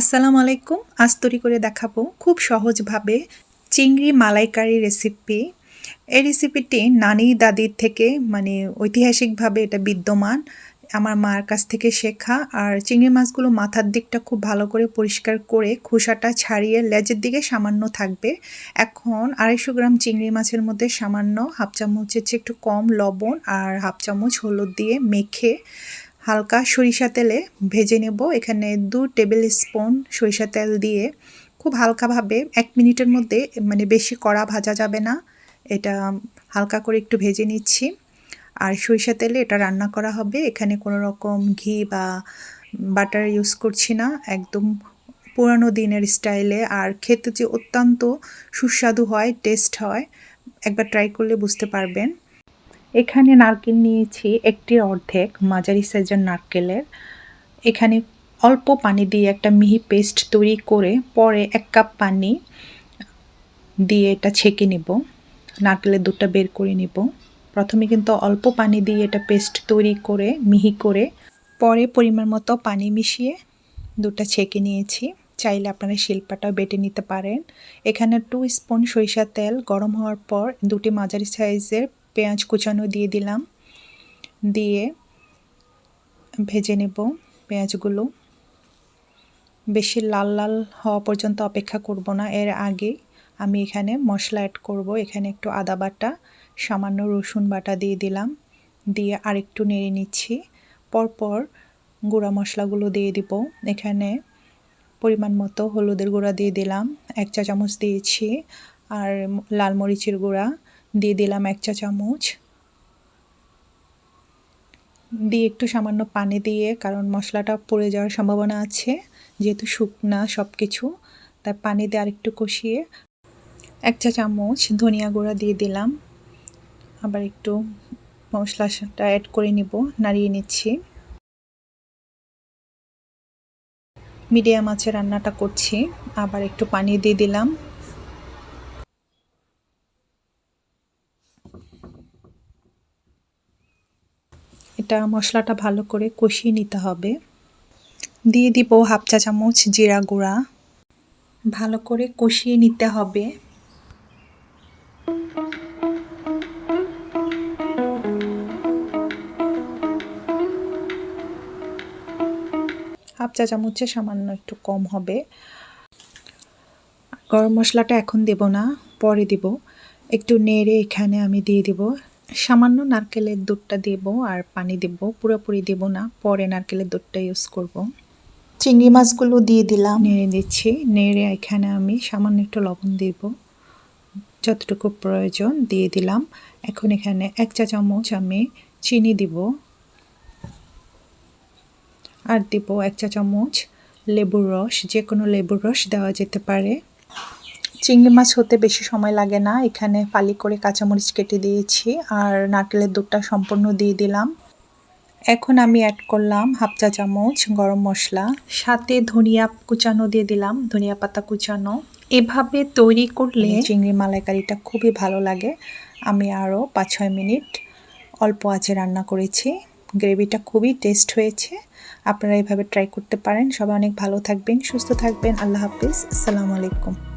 আসসালামু আলাইকুম। আজ তৈরি করে দেখাবো খুব সহজভাবে চিংড়ি মালাইকারি রেসিপি। এই রেসিপিটি নানি দাদির থেকে মানে ঐতিহাসিকভাবে এটা বিদ্যমান, আমার মার কাছ থেকে শেখা। আর চিংড়ি মাছগুলো মাথার দিকটা খুব ভালো করে পরিষ্কার করে খোসাটা ছাড়িয়ে লেজের দিকে সামান্য থাকবে। এখন আড়াইশো গ্রাম চিংড়ি মাছের মধ্যে সামান্য হাফ চামচের চেয়ে একটু কম লবণ আর হাফ চামচ হলুদ দিয়ে মেখে হালকা সরিষা তেলে ভেজে নেব। এখানে দু টেবিল স্পুন সরিষা তেল দিয়ে খুব হালকাভাবে এক মিনিটের মধ্যে মানে বেশি কড়া ভাজা যাবে না। এটা হালকা করে একটু ভেজে নিচ্ছি। আর সরিষা তেলে এটা রান্না করা হবে। এখানে কোনো রকম ঘি বা বাটার ইউজ করছি না। একদম পুরানো দিনের স্টাইলে। আর খেতে যে অত্যন্ত সুস্বাদু হয়, টেস্ট হয়, একবার ট্রাই করলে বুঝতে পারবেন। এখানে নারকেল নিয়েছি একটি অর্ধেক, মাঝারি সাইজের নারকেলের। এখানে অল্প পানি দিয়ে একটা মিহি পেস্ট তৈরি করে পরে এক কাপ পানি দিয়ে এটা ছেঁকে নেব। নারকেলের দুধটা বের করে নেব। প্রথমে কিন্তু অল্প পানি দিয়ে এটা পেস্ট তৈরি করে, মিহি করে পরে পরিমাণ মতো পানি মিশিয়ে দুধটা ছেঁকে নিয়েছি। চাইলে আপনারা শিল্পাটাও বেটে নিতে পারেন। এখানে টু স্পুন সরিষার তেল গরম হওয়ার পর দুটি মাঝারি সাইজের পেঁয়াজ কুচানো দিয়ে দিলাম। দিয়ে ভেজে নেব পেঁয়াজগুলো। বেশি লাল লাল হওয়া পর্যন্ত অপেক্ষা করব না। এর আগে আমি এখানে মশলা অ্যাড করব। এখানে একটু আদা বাটা, সামান্য রসুন বাটা দিয়ে দিলাম। দিয়ে আরেকটু নেড়ে নিচ্ছি। পরপর গুঁড়া মশলাগুলো দিয়ে দিব। এখানে পরিমাণ মতো হলুদের গুঁড়া দিয়ে দিলাম। এক চা চামচ দিয়েছি। আর লাল মরিচের গুঁড়া। দিয়ে দিলাম এক চা চামচ। দিয়ে একটু সামান্য পানি দিয়ে, কারণ মশলাটা পড়ে যাওয়ার সম্ভাবনা আছে, যেহেতু শুকনা সব কিছু তাই পানি দিয়ে আরেকটু কষিয়ে এক চা চামচ ধনিয়া গুঁড়া দিয়ে দিলাম। আবার একটু মশলাটা অ্যাড করে নিব, নাড়িয়ে নিচ্ছি। মিডিয়াম আছে রান্নাটা করছি, আবার একটু পানি দিয়ে দিলাম। এটা মশলাটা ভালো করে কষিয়ে নিতে হবে। দিয়ে দিব হাফ চা চামচ জিরা গুঁড়া। ভালো করে কষিয়ে নিতে হবে। হাফ চা চামচে সামান্য একটু কম হবে। গরম মশলাটা এখন দেব না, পরে দেব। একটু নেড়ে এখানে আমি দিয়ে দিব। সামান্য নারকেলের দুধটা দেব আর পানি দেব পুরোপুরি দেব না পরে নারকেলের দুধটা ইউজ করব। চিংড়ি মাছগুলো দিয়ে দিলাম। নেড়ে দিচ্ছি নেড়ে এখানে আমি সামান্য একটু লবণ দেব। যতটুকু প্রয়োজন দিয়ে দিলাম। এখন এখানে এক চা চামচ আমি চিনি দিব। আর দেব এক চা চামচ লেবুর রস যে কোনো লেবুর রস দেওয়া যেতে পারে। চিংড়ি মাছ হতে বেশি সময় লাগে না। এখানে ফালি করে কাঁচামরিচ কেটে দিয়েছি আর নারকেলের দুধটা সম্পূর্ণ দিয়ে দিলাম। এখন আমি অ্যাড করলাম হাফ চা চামচ গরম মশলা, সাথে ধনিয়া কুচানো দিয়ে দিলাম, ধনিয়া পাতা কুচানো। এভাবে তৈরি করলে চিংড়ি মালাইকারিটা খুবই ভালো লাগে। আমি আরও পাঁচ ছয় মিনিট অল্প আঁচে রান্না করেছি। গ্রেভিটা খুবই টেস্ট হয়েছে। আপনারা এভাবে ট্রাই করতে পারেন। সবাই অনেক ভালো থাকবেন, সুস্থ থাকবেন। আল্লাহ হাফিজ। আসসালামু আলাইকুম।